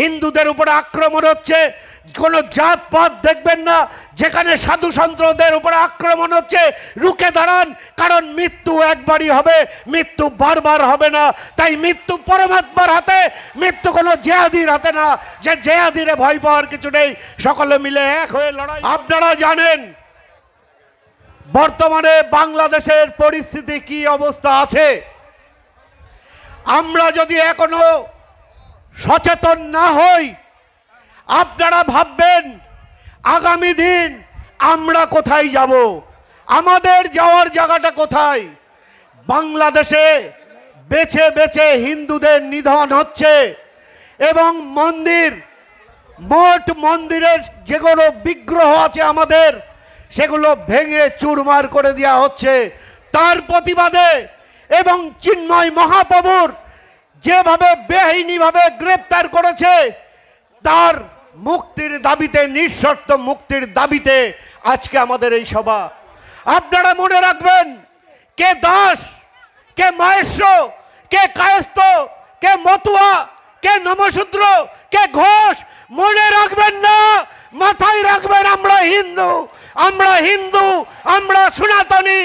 হিন্দুদের উপরে আক্রমণ হচ্ছে। কোনো জাত পাত দেখবেন না, যেখানে সাধু সন্ত্রদের উপরে আক্রমণ হচ্ছে। রুখে দাঁড়ান, কারণ মৃত্যু একবারই হবে, মৃত্যু বারবার হবে না। তাই মৃত্যু পরমাত্মার হাতে, মৃত্যু কোনো জেহাদির হাতে না। যে জেহাদিরে ভয় পাওয়ার কিছু নেই, সকলে মিলে এক হয়ে লড়াই। আপনারা জানেন, বর্তমানে বাংলাদেশের পরিস্থিতি কি অবস্থা আছে? আমরা যদি এখনও সচেতন না হই, আপনারা ভাববেন, আগামী দিন আমরা কোথায় যাব? আমাদের যাওয়ার জায়গাটা কোথায়? বাংলাদেশে বেছে বেছে হিন্দুদের নিধন হচ্ছে এবং মন্দির, মঠ মন্দিরের যেগুলো বিগ্রহ আছে আমাদের, সেগুলো ভেঙে চুরমার করে দেওয়া হচ্ছে। তার প্রতিবাদে এবং চিন্ময় মহাপ্রভুর যেভাবে বেআইনিভাবে গ্রেপ্তার করেছে, তার মুক্তির দাবিতে, নিঃশর্ত মুক্তির দাবিতে আজকে আমাদের এই সভা। আপনারা মনে রাখবেন, কে দাস, কে মাহেশ্ব, কে কায়স্থ, কে মতুয়া, কে নমশূদ্র কে ঘোষ, মনে রাখবেন না, মাথায় রাখবেন আমরা হিন্দু আমরা হিন্দু, আমরা সনাতনী।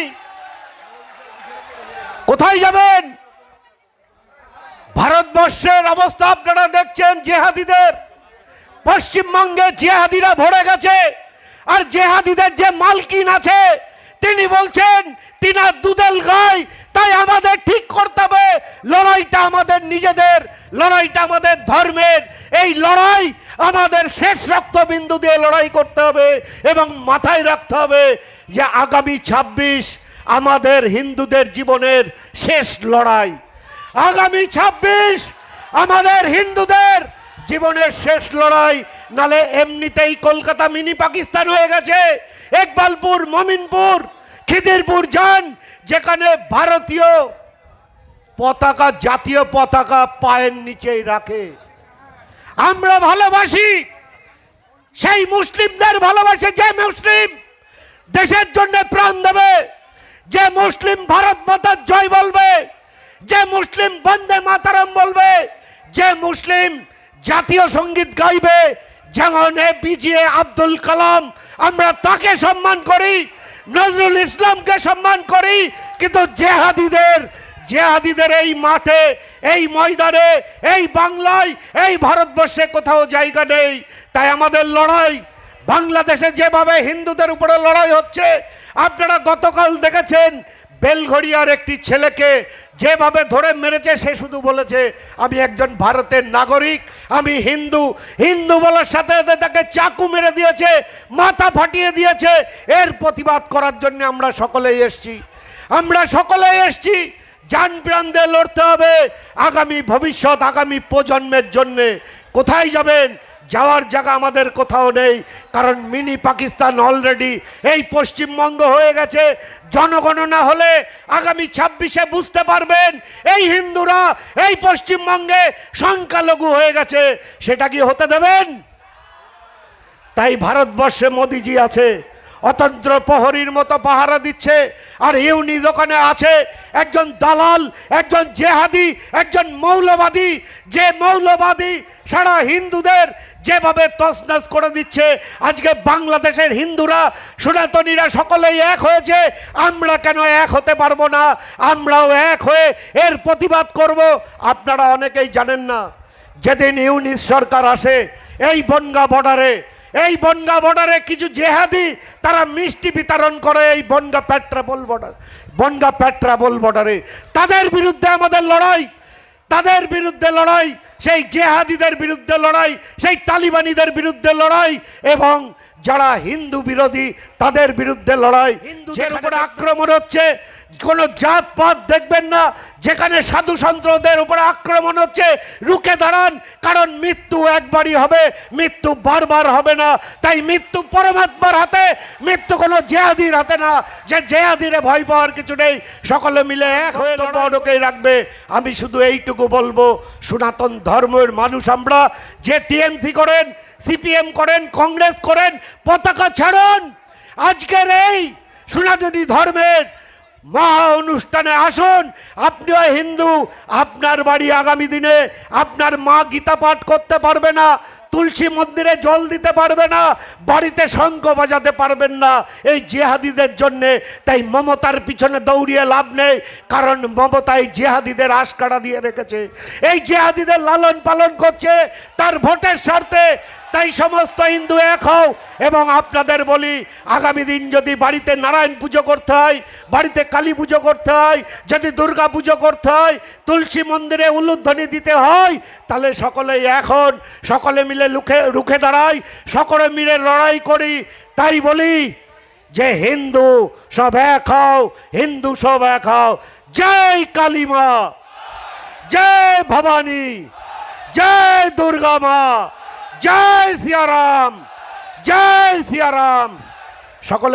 কোথায় যাবেন? ভারতবর্ষের অবস্থা আপনারা দেখছেন জেহাদিদের। পশ্চিমবঙ্গে জেহাদিরা ভরে গেছে। আর জেহাদিদের যে মালকিন আছে, তিনি বলছেন, তিনার দুদেল গায় তাই আমাদের ঠিক করতে হবে। লড়াইটা আমাদের নিজেদের, লড়াইটা আমাদের ধর্মের। এই লড়াই আমাদের শেষ রক্তবিন্দু দিয়ে লড়াই করতে হবে এবং মাথায় রাখতে হবে যে আগামী ছাব্বিশ আমাদের হিন্দুদের জীবনের শেষ লড়াই। আগামী ছাব্বিশ আমাদের হিন্দুদের জীবনের শেষ লড়াই। নালে এমনিতেই কলকাতা মিনি পাকিস্তান হয়ে গেছে। একবালপুর, মমিনপুর, খিদিরপুর যান, যেখানে ভারতীয় পতাকা, জাতীয় পতাকা পায়ের নিচেই রাখে। আমরা ভালোবাসি সেই মুসলিমদের ভালোবাসে, যে মুসলিম দেশের জন্য প্রাণ দেবে, যে মুসলিম ভারত মাতার জয় বলবে। যে মুসলিম বন্দে মাতারাম বলবে, যে মুসলিম জাতীয় সংগীত গাইবে, যেমন এ বিজিএ আব্দুল কালাম, আমরা তাকে সম্মান করি, নজরুল ইসলামকে সম্মান করি, কিন্তু জেহাদিদের জেহাদিদের এই মাঠে, এই ময়দানে, এই বাংলায়, এই ভারতবর্ষে কোথাও জায়গা নেই। তাই আমাদের লড়াই, বাংলাদেশে যেভাবে হিন্দুদের উপরে লড়াই হচ্ছে, আপনারা গতকাল দেখেছেন বেলঘড়িয়ার একটি ছেলেকে যেভাবে ধরে মেরেছে, সে শুধু বলেছে, আমি একজন ভারতের নাগরিক, আমি হিন্দু। হিন্দু বলার সাথে সাথে তাকে চাকু মেরে দিয়েছে, মাথা ফাটিয়ে দিয়েছে। এর প্রতিবাদ করার জন্য আমরা সকলেই এসছি। আমরা সকলেই এসছি। যান প্রাণ দিয়ে লড়তে হবে। আগামী ভবিষ্যৎ, আগামী প্রজন্মের জন্যে। কোথায় যাবেন? যাওয়ার জায়গা আমাদের কোথাও নেই, কারণ মিনি পাকিস্তান অলরেডি এই পশ্চিমবঙ্গ হয়ে গেছে। জনগণনা হলে আগামী ছাব্বিশে বুঝতে পারবেন, এই হিন্দুরা এই পশ্চিমবঙ্গে সংখ্যালঘু হয়ে গেছে। সেটা কি হতে দেবেন? তাই ভারতবর্ষে মোদিজি আছে। অতন্ত্র প্রহরীর মতো পাহারা দিচ্ছে। আর ইউনিজ ওখানে আছে। একজন দালাল, একজন জেহাদি, একজন মৌলবাদী। যে মৌলবাদী সারা হিন্দুদের যেভাবে তসনস করে দিচ্ছে, আজকে বাংলাদেশের হিন্দুরা, সনাতনীরা সকলেই এক হয়েছে। আমরা কেন এক হতে পারব না? আমরাও এক হয়ে এর প্রতিবাদ করব। আপনারা অনেকেই জানেন না, যেদিন ইউনিস সরকার আসে, এই বনগা বর্ডারে এই বনগা বর্ডারে কিছু জেহাদি তারা মিষ্টি বিতরণ করে এই বনগা পেট্রাপোল বর্ডার বনগা পেট্রাপোল বর্ডারে তাদের বিরুদ্ধে আমাদের লড়াই তাদের বিরুদ্ধে লড়াই সেই জেহাদিদের বিরুদ্ধে লড়াই সেই তালিবানিদের বিরুদ্ধে লড়াই এবং যারা হিন্দু বিরোধী তাদের বিরুদ্ধে লড়াই। হিন্দুদের উপরে আক্রমণ হচ্ছে কোনো জাত পাত দেখবেন না যেখানে সাধু সন্ত্রদের উপরে আক্রমণ হচ্ছে রুখে দাঁড়ান কারণ মৃত্যু একবারই হবে মৃত্যু বারবার হবে না। তাই মৃত্যু পরমাত্মার হাতে মৃত্যু কোনো জেহাদির হাতে না। যে জেহাদিরে ভয় পাওয়ার কিছু নেই সকলে মিলে এক হয়ে লড়াই রাখবে। আমি শুধু এইটুকু বলব সনাতন ধর্মের মানুষ আমরা যে টিএমসি করেন সিপিএম করেন কংগ্রেস করেন পতাকা ছাড়ুন। আজকের এই সনাতনী ধর্মের মহা অনুষ্ঠানে আসুন। আপনিও হিন্দু, আপনার বাড়ি আগামী দিনে আপনার মা গীতা পাঠ করতে পারবে না, তুলসী মন্দিরে জল দিতে পারবে না, বাড়িতে শঙ্খ বাজাতে পারবেন না। এই জেহাদিদের জন্যে তাই মমতার পিছনে দৌড়িয়ে লাভ নেই, কারণ মমতা এই জেহাদিদের আশকারা দিয়ে রেখেছে। এই জেহাদিদের লালন পালন করছে, তার ভোটের স্বার্থে তাই সমস্ত হিন্দু এক হও এবং আপনাদের বলি, আগামী দিন যদি বাড়িতে নারায়ণ পুজো করতে হয়, বাড়িতে কালী পুজো করতে হয়, যদি দুর্গা পুজো করতে হয়, তুলসী মন্দিরে উলুধ্বনি দিতে হয়, তাহলে সকলেই এখন সকলে মিলে লুখে, রুখে দাঁড়াই, সকলে মিলে লড়াই করি। তাই বলি, যে হিন্দু সব এক হও, হিন্দু সব এক হও, জয় কালীমা জয় ভবানী, জয় দুর্গা মা। জয় সিয়ারাম জয় সিয়ারাম। সকলে